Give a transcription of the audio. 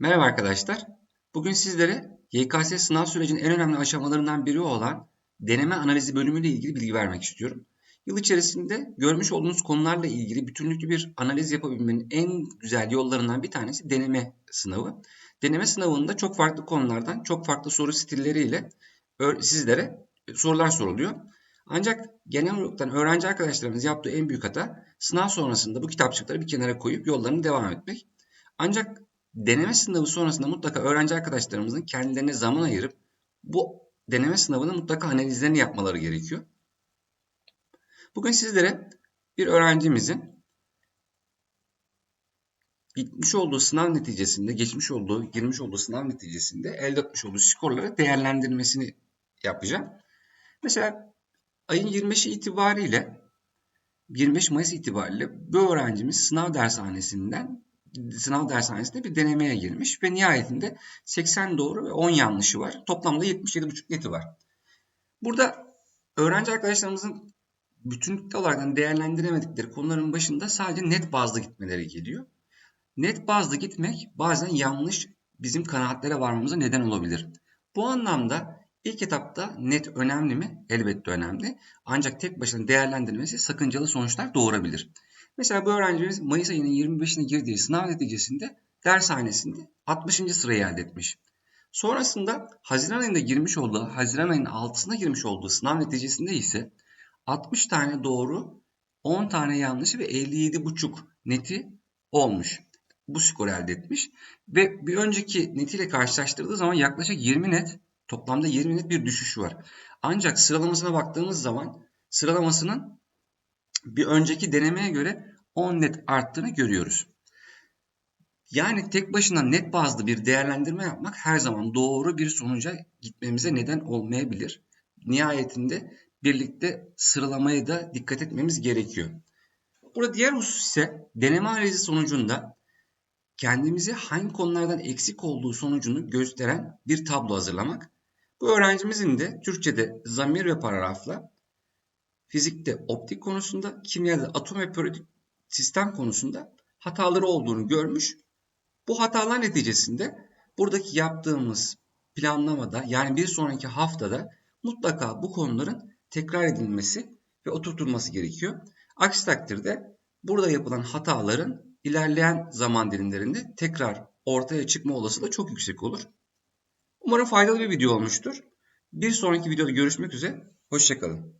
Merhaba arkadaşlar. Bugün sizlere YKS sınav sürecinin en önemli aşamalarından biri olan deneme analizi bölümüyle ilgili bilgi vermek istiyorum. Yıl içerisinde görmüş olduğunuz konularla ilgili bütünlüklü bir analiz yapabilmenin en güzel yollarından bir tanesi deneme sınavı. Deneme sınavında çok farklı konulardan çok farklı soru stilleriyle sizlere sorular soruluyor. Ancak genel olarak öğrenci arkadaşlarımız yaptığı en büyük hata sınav sonrasında bu kitapçıkları bir kenara koyup yollarını devam etmek. Ancak deneme sınavı sonrasında mutlaka öğrenci arkadaşlarımızın kendilerine zaman ayırıp bu deneme sınavının mutlaka analizlerini yapmaları gerekiyor. Bugün sizlere bir öğrencimizin gitmiş olduğu sınav neticesinde, geçmiş olduğu, girmiş olduğu sınav neticesinde elde etmiş olduğu skorları değerlendirmesini yapacağım. Mesela ayın 25'i itibariyle 25 Mayıs itibariyle bu öğrencimiz sınav dershanesinden sınav dershanesinde bir denemeye girmiş ve nihayetinde 80 doğru ve 10 yanlışı var. Toplamda 77,5 neti var. Burada öğrenci arkadaşlarımızın bütünlükte olarak değerlendiremedikleri konuların başında sadece net bazlı gitmeleri geliyor. Net bazlı gitmek bazen yanlış bizim kanaatlere varmamıza neden olabilir. Bu anlamda ilk etapta net önemli mi? Elbette önemli. Ancak tek başına değerlendirilmesi sakıncalı sonuçlar doğurabilir. Mesela bu öğrencimiz Mayıs ayının 25'ine girdiği sınav neticesinde dershanesinde 60. sırayı elde etmiş. Sonrasında Haziran ayında girmiş olduğu, Haziran ayının 6'sına girmiş olduğu sınav neticesinde ise 60 tane doğru, 10 tane yanlışı ve 57,5 neti olmuş. Bu skor elde etmiş. Ve bir önceki netiyle karşılaştırdığı zaman yaklaşık 20 net, toplamda 20 net bir düşüşü var. Ancak sıralamasına baktığımız zaman sıralamasının bir önceki denemeye göre 10 net arttığını görüyoruz. Yani tek başına net bazlı bir değerlendirme yapmak her zaman doğru bir sonuca gitmemize neden olmayabilir. Nihayetinde birlikte sıralamaya da dikkat etmemiz gerekiyor. Burada diğer husus ise deneme analizi sonucunda kendimizi hangi konulardan eksik olduğu sonucunu gösteren bir tablo hazırlamak. Bu öğrencimizin de Türkçe'de zamir ve paragrafla fizikte optik konusunda, kimyada atom ve periyodik sistem konusunda hataları olduğunu görmüş. Bu hatalar neticesinde buradaki yaptığımız planlamada yani bir sonraki haftada mutlaka bu konuların tekrar edilmesi ve oturtulması gerekiyor. Aksi takdirde burada yapılan hataların ilerleyen zaman dilimlerinde tekrar ortaya çıkma olasılığı çok yüksek olur. Umarım faydalı bir video olmuştur. Bir sonraki videoda görüşmek üzere. Hoşçakalın.